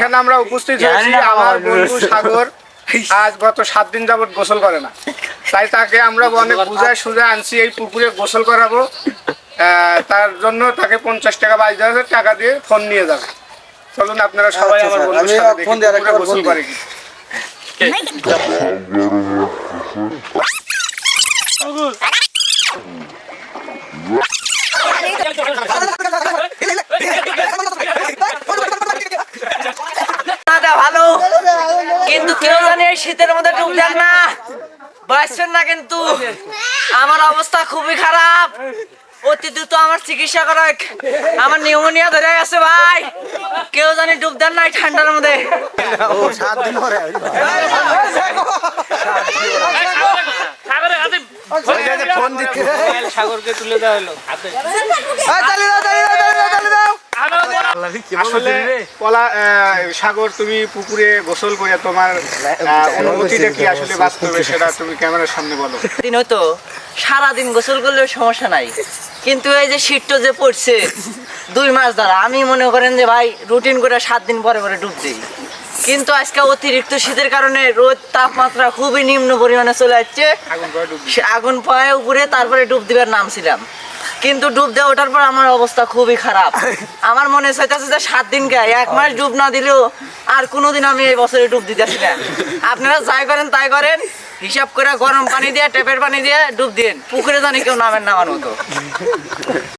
এখানে আমরা উপস্থিত হয়েছি আমার বন্ধু সাগর। আজ গত সাত দিন যাবত গোসল করে না। তাই তাকে আমরা অনেক বুঝায় সুঝে আনছি এই পুকুরে গোসল করাবো। তার জন্য তাকে পঞ্চাশ টাকা বাইশ হাজার টাকা দিয়ে ফোন নিয়ে যাবে। চলুন আপনারা সবাই আচ্ছা, আমার স্যার, বন্ধুর আমি সাথে দেখি গোসল করে কি দাদা কিন্তু কেউ জানি এই শীতের মধ্যে ডুব দেন না। বাঁচছেন না কিন্তু। আমার অবস্থা খুবই খারাপ। অতি দ্রুত আমার চিকিৎসা করা আমার নিউমোনিয়া ধরে গেছে ভাই। কেউ জানি ডুব দেন না এই ঠান্ডার মধ্যে। ফোন দিচ্ছে। সাগরকে তুলে দেওয়া হলো। হাতে। আসলে কলা সাগর তুমি পুকুরে গোসল করে তোমার অনুভূতিটা কি আসলে বাস্তবে সেটা তুমি ক্যামেরার সামনে বলো। দিন হতো সারাদিন গোসল করলেও সমস্যা নাই। কিন্তু এই যে শীতটা যে পড়ছে দুই মাস ধরা আমি মনে করেন যে ভাই রুটিন করে সাত দিন পরে পরে ডুব দিই। কিন্তু আজকে অতিরিক্ত শীতের কারণে রোদ তাপমাত্রা খুবই নিম্ন পরিমাণে চলে যাচ্ছে আগুন পায়ে উপরে তারপরে ডুব দিবার নামছিলাম কিন্তু ডুব দেওয়া ওঠার পর আমার অবস্থা খুবই খারাপ। আমার মনে হচ্ছে যে সাত দিন গায়ে এক মাস ডুব না দিলেও আর কোনোদিন আমি এই বছরে ডুব দিতেছি না। আপনারা যাই করেন তাই করেন, হিসাব করে গরম পানি দিয়ে টেপের পানি দিয়ে ডুব দিন পুকুরে জানি কেউ নামেন না আমার মতো।